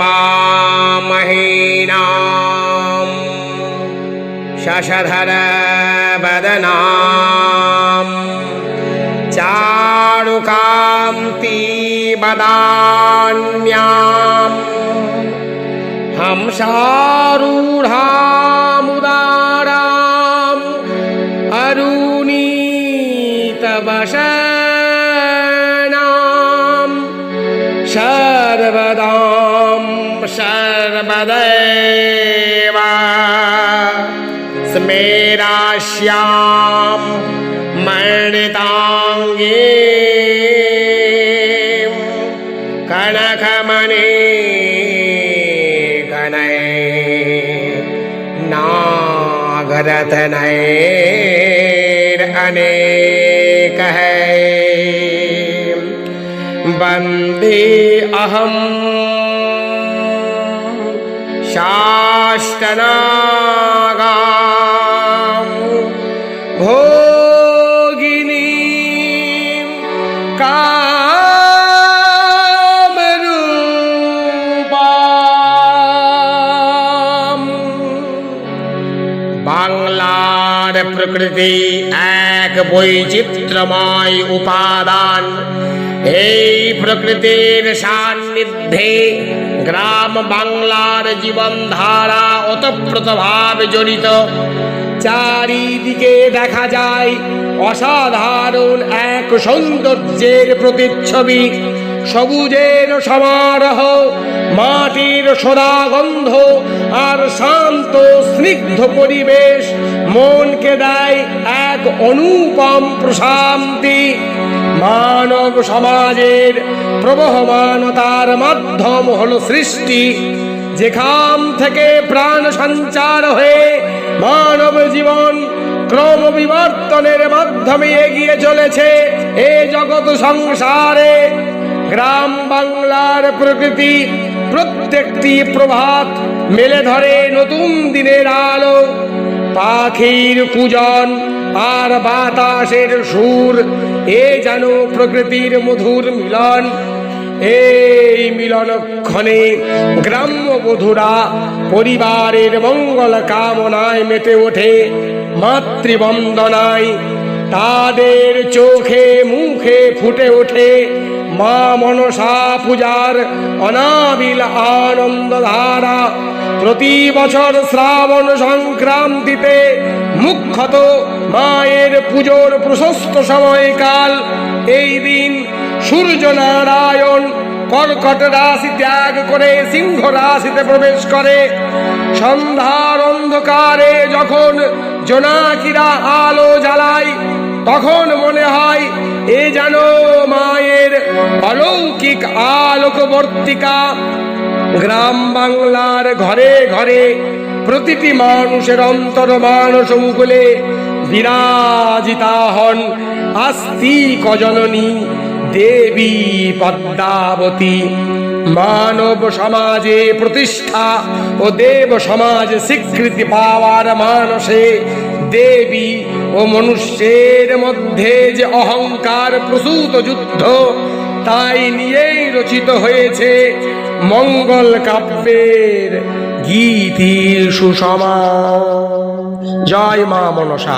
मामहीनाम् शशधरवदनाम् चारुकान्तिवदान्याम् हंसारूढामुदाराम् अरुणीतवशनाम् श सदं सर्वदैव स्मेराश्यां मणिताङ्गे कनकमने कनै नागरतनैरनेक है वन्दे अहम् शाष्टनागाम् भोगिनी কামরূপাম বাংলার প্রকৃতি এক বৈচিত্র্যময় উপাদান এই প্রকৃতির সান্নিধ্যে গ্রাম বাংলার জীবনধারা ওতপ্রোতভাবে জড়িত। চারিদিকে দেখা যায় অসাধারণ এক সৌন্দর্যের প্রতিচ্ছবি। সবুজের সমারোহ, মাটির সদাগন্ধ আর শান্ত, স্নিগ্ধ পরিবেশ মনকে দেয় এক অনুপম প্রশান্তি। মানব সমাজের প্রবহমানতার মাধ্যম হল সৃষ্টি। যেখান থেকে প্রাণ সঞ্চার হয়ে মানব জীবন ক্রম বিবর্তনের মাধ্যমে এগিয়ে চলেছে এ জগৎ সংসারে। গ্রাম বাংলার প্রকৃতি প্রত্যেকটি প্রভাত মেলে ধরে নতুন দিনের আলো। পাখির পূজন আর বাতাসের সুর, এ যেন প্রকৃতির মধুর মিলন। এই মিলনক্ষণে গ্রাম্য বধুরা পরিবারের মঙ্গল কামনায় মেতে ওঠে মাতৃবন্দনায় তাদের চোখে মুখে ফুটে ওঠে মা মনসা পূজার অনাবিল আনন্দ ধারা প্রতি বছর শ্রাবণ সংক্রান্তিতে মুখ্যত মায়ের পুজোর প্রশস্ত সময়কাল, এই দিন সূর্য নারায়ণ কর্কট রাশি ত্যাগ করে সিংহ রাশিতে প্রবেশ করে। সন্ধ্যার অন্ধকারে যখন জোনাকিরা আলো জ্বালায়, তখন মনে হয় এ যেন মায়ের অলৌকিক আলোকবর্তিকা। গ্রাম বাংলার ঘরে ঘরে প্রতিটি মানুষের অন্তর মানস বিরাজিতা হন আস্তিক জননী দেবী পদ্মাবতী। মানব সমাজে প্রতিষ্ঠা ও দেব সমাজ স্বীকৃতি পাওয়ার মানসে দেবী ও মনুষ্যের মধ্যে যে অহংকার প্রসূত যুদ্ধ, তাই নিয়েই রচিত হয়েছে মঙ্গল কাব্যের গীতি সুষমা জয় মা মনসা।